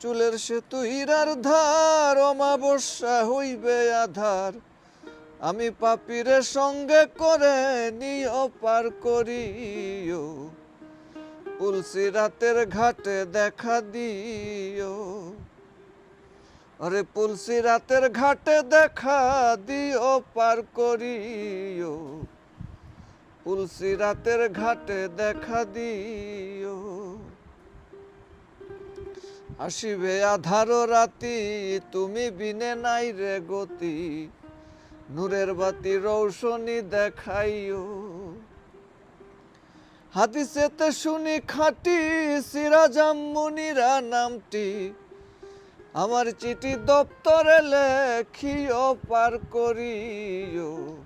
চুলের সেতু হীরার ধার, অমাবস্যা হইবে আধার। আমি পাপিরে সঙ্গে করে নিও পার করিও। তুলসী রাতের ঘাটে দেখা দিও। আরে তুলসী রাতের ঘাটে দেখা দিও পার করিও। তুলসী রাতের ঘাটে দেখা দিও। আসিবে আধার রাতি, তুমি বিনে নাই রে গতি। নূরের বাতি রৌশনি দেখাইও। হাদিসেতে শুনি খাটি সিরাজাম্মুনিরা নামটি। আমার চিঠি দপ্তরে লেখিও, পার করিও।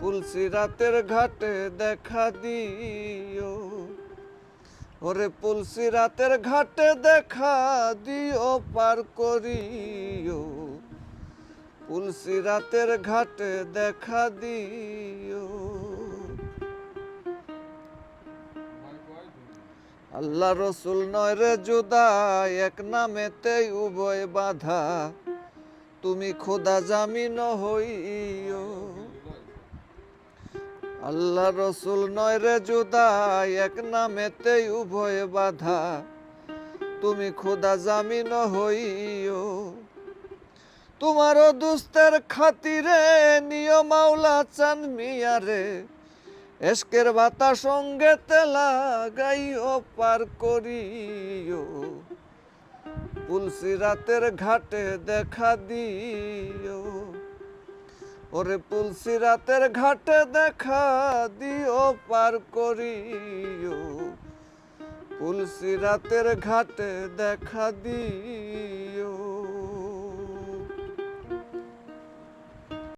তুলসী রাতের ঘাটে দেখা দিও। ওরে তুলসী রাতের ঘাটে দেখা দিও, পার করিও। তুলসী রাতের ঘাটে দেখা দিও। আল্লাহ রসুল নয় রে জুদা, এক নামেতেই উভয় বাধা। তুমি খোদা জামিন হইও। আল্লাহ রসুল নয় রে জুদা এক নামেতেই উভয় বাধা। তুমি খোদা জামিন হইও। তোমারও দুস্তের খাতিরে নিয় মাওলা চান মিয়ারে। এসকের বাতা সঙ্গে তেলা গাইও পার করিও। তুলসী রাতের ঘাটে দেখা দিও। ওরে তুলসী রাতের ঘাটে দেখা দিও পার করিও। তুলসী রাতের ঘাটে দেখা দিও।